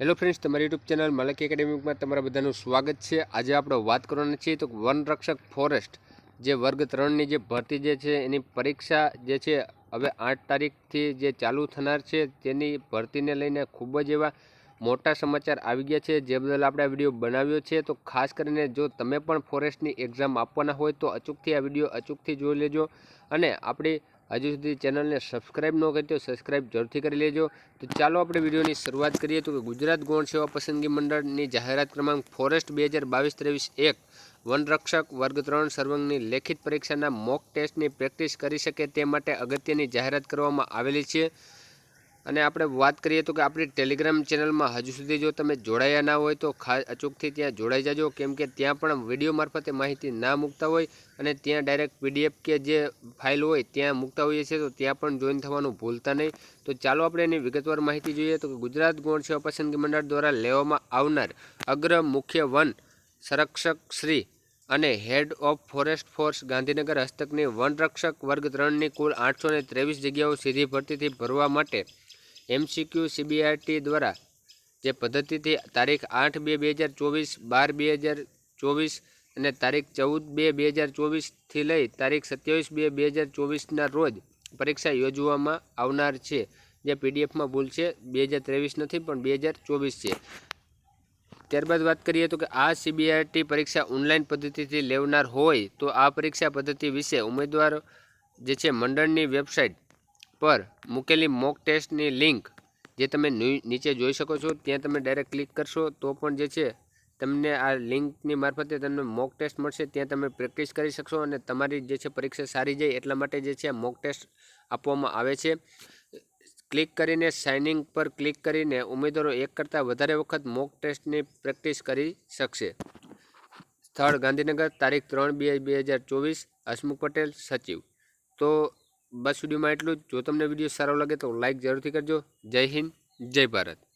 Hello friends તમારી YouTube channel Malki એકેડેમીમાં તમારા બધાનું સ્વાગત છે. આજે આપણે વાત કરવાના છીએ તો વનરક્ષક ફોરેસ્ટ જે વર્ગ ત્રણની જે ભરતી જે છે એની પરીક્ષા જે છે હવે આઠ તારીખથી જે ચાલુ થનાર છે તેની ભરતીને લઈને ખૂબ જ એવા મોટા સમાચાર આવી ગયા છે. જે બદલ આપણે આ વીડિયો બનાવ્યો છે તો ખાસ કરીને જો તમે પણ ફોરેસ્ટની એક્ઝામ આપવાના હોય તો અચૂકથી આ વીડિયો અચૂકથી જોઈ લેજો અને આપણી હજુ સુધી ચેનલને સબસ્ક્રાઇબ ન કરી તો સબસ્ક્રાઇબ જરૂરથી કરી લેજો. તો ચાલો આપણે વિડીયોની શરૂઆત કરીએ તો કે ગુજરાત ગૌણ સેવા પસંદગી મંડળની જાહેરાત ક્રમાંક ફોરેસ્ટ બે હજાર બાવીસ ત્રેવીસ એક વનરક્ષક વર્ગ ત્રણ સર્વંગની લેખિત પરીક્ષાના મોક ટેસ્ટની પ્રેક્ટિસ કરી શકે તે માટે અગત્યની જાહેરાત કરવામાં આવેલી છે. અને આપણે વાત કરીએ તો કે આપણી ટેલિગ્રામ ચેનલમાં હજુ સુધી જો તમે જોડાયા ના હોય તો ખા અચૂકથી ત્યાં જોડાઈ જાજો. કેમ કે ત્યાં પણ વીડિયો મારફતે માહિતી ના મૂકતા હોય અને ત્યાં ડાયરેક્ટ પીડીએફ કે જે ફાઇલ હોય ત્યાં મૂકતા હોઈએ છીએ તો ત્યાં પણ જોઈન થવાનું ભૂલતા નહીં. તો ચાલો આપણે એની વિગતવાર માહિતી જોઈએ તો ગુજરાત ગૌણ સેવા પસંદગી મંડળ દ્વારા લેવામાં આવનાર અગ્ર મુખ્ય વન સંરક્ષક શ્રી અને head of forest force Gandhinagar હસ્તકની વનરક્ષક વર્ગ ત્રણની કુલ આઠસો ને ત્રેવીસ જગ્યાઓ સીધી ભરતીથી ભરવા માટે એમસીક્યુ સીબીઆરટી દ્વારા જે પદ્ધતિથી તારીખ આઠ બે બે હજાર ચોવીસ, બાર બે હજાર ચોવીસ અને તારીખ ચૌદ બે બે હજાર ચોવીસથી લઈ તારીખ સત્યાવીસ બે બે હજાર ચોવીસના રોજ પરીક્ષા યોજવામાં આવનાર છે. જે પીડીએફમાં ભૂલ છે, બે હજાર ત્રેવીસ નથી, પણ બે હજાર ચોવીસ છે. ત્યારબાદ વાત કરીએ તો કે આ સીબીઆરટી પરીક્ષા ઓનલાઈન પદ્ધતિથી લેવનાર હોય તો આ પરીક્ષા પદ્ધતિ વિશે ઉમેદવાર જે છે મંડળની વેબસાઇટ પર મૂકેલી મોક ટેસ્ટની લિંક જે તમે નીચે જોઈ શકો છો, ત્યાં તમે ડાયરેક્ટ ક્લિક કરશો, તો પણ જે છે, તમને આ લિંકની મારફતે તમને મોક ટેસ્ટ મળશે, ત્યાં તમે પ્રેક્ટિસ કરી શકશો અને તમારી જે છે પરીક્ષા સારી જાય એટલા માટે જે છે મોક ટેસ્ટ આપવામાં આવે છે. ક્લિક કરીને સાઇનિંગ પર ક્લિક કરીને ઉમેદવારો એક કરતાં વધારે વખત મોક ટેસ્ટની પ્રેક્ટિસ કરી શકશે. સ્થળ ગાંધીનગર, તારીખ ત્રણ બે બે હજાર ચોવીસ, હસમુખ પટેલ, સચિવ. તો બસ વિડીયોમાં એટલું જ. જો તમને વીડિયો સારો લાગે તો લાઇક જરૂરથી કરજો. જય હિન્દ, જય ભારત.